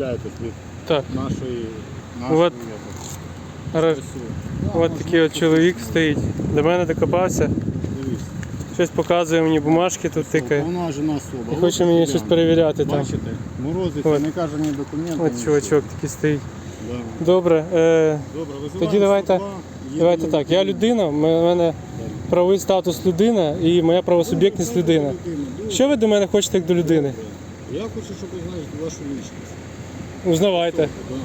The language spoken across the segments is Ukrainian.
відмовляєтесь від Так, нашої нашої От. ра- от такий от чоловік стоїть. До мене докопався, Дивіться. щось показує мені бумажки, тут тикає. Повноважена особа. І От хоче мені щось перевіряти там. Бачите? Морозиться, От. не каже ні документи. От чувачок такий стоїть. Да. Добре, е, Добре, визиваємо Тоді давайте- 102, давайте так. Я людина, в мене правовий статус людина і моя правосуб'єктність людина. Добре. Що ви до мене хочете як до людини? Я хочу, щоб ви знали вашу лічність. Узнавайте. Да.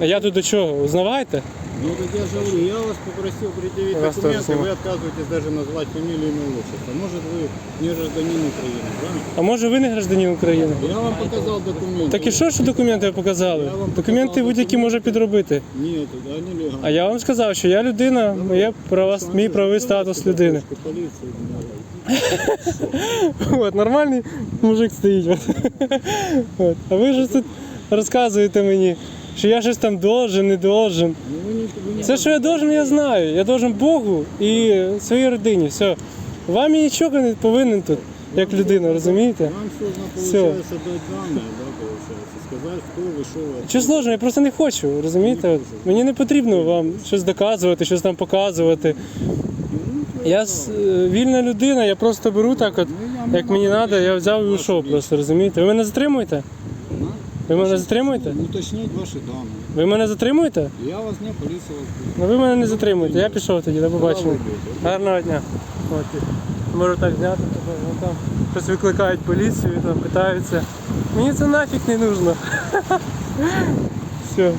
А я тут до чого? Узнавайте? Ну так я же говорю, я вас попросил предъявить Вас тоже документы, сниму. вы отказываетесь даже назвать фамилию, имя, отчество. Может вы не гражданин Украины, правильно? А може ви не гражданин України? Я вам показал документы. Так і що, що документи ви показали? Я вам Документи показав будь-які може підробити. Нет, да, нелегально. А я вам сказав, що я людина, моє право, мій правовий статус людини. Полиции, От, нормальний мужик стоїть. От. От. А ви ж тут розказуєте мені, що я щось там должен, не должен. Ну, вы не, вы не Все, що я должен, я знаю. Я должен Богу і своїй родині. Все. Вам я нічого не повинен тут, як людина, розумієте? Вам сложно Всё. получается дать данные, да, получается, сказать, кто вы, что вы. Що сложно, я просто не хочу, розумієте? От, мені не потрібно вам щось доказувати, щось там показувати. Я с- е, вільна людина, я просто беру так, от, як мені треба, я взяв і ушов просто, розумієте? Ви мене затримуєте? Ви мене затримуєте? Уточніть ваші дані. Ви мене затримуєте? Я вас не поліція вас Ну ви мене не затримуєте, я пішов тоді, до побачення. Гарного дня. От. Можу так зняти тебе, ну, там щось викликають поліцію, там питаються. Мені це нафіг не нужно. Все.